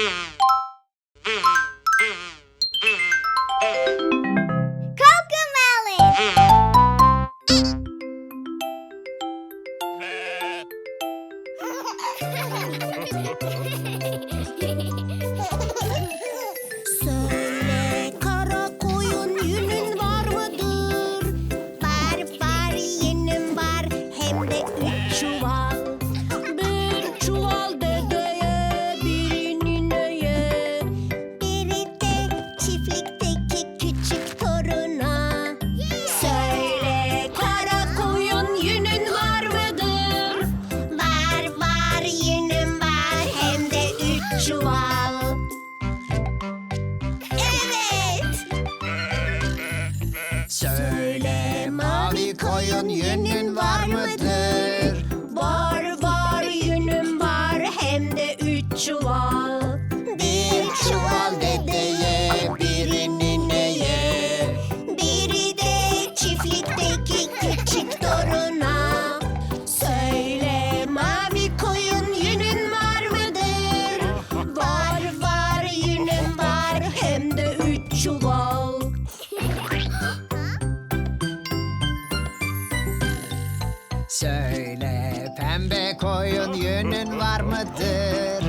Cocomelon. koyun yünün var mıdır? Var var yünüm var hem de üç çuval. Bir çuval dedeye Söyle pembe koyun yünün var mıdır?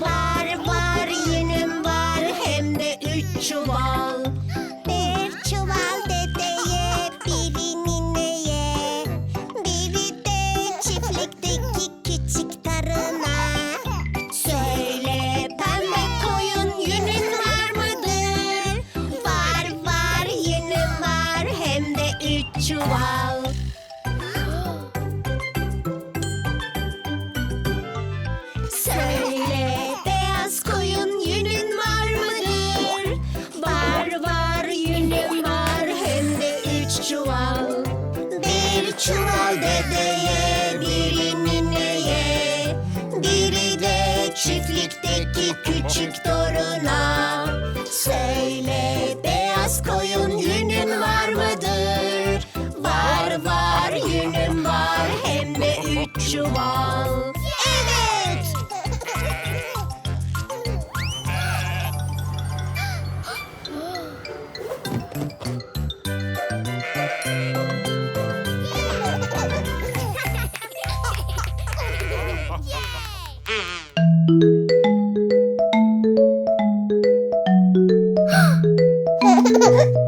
Var var yünüm var hem de üç çuval. Bir çuval dedeye, biri nineye. Biri de çiftlikteki küçük tarına. Söyle pembe koyun yünün var mıdır? Var var yünüm var hem de üç çuval. Çuval dedeye, biri nineye. Biri de çiftlikteki küçük toruna. Söyle beyaz koyun yünün var mıdır? Var var yünüm var hem de üç çuval. Ha ha ha!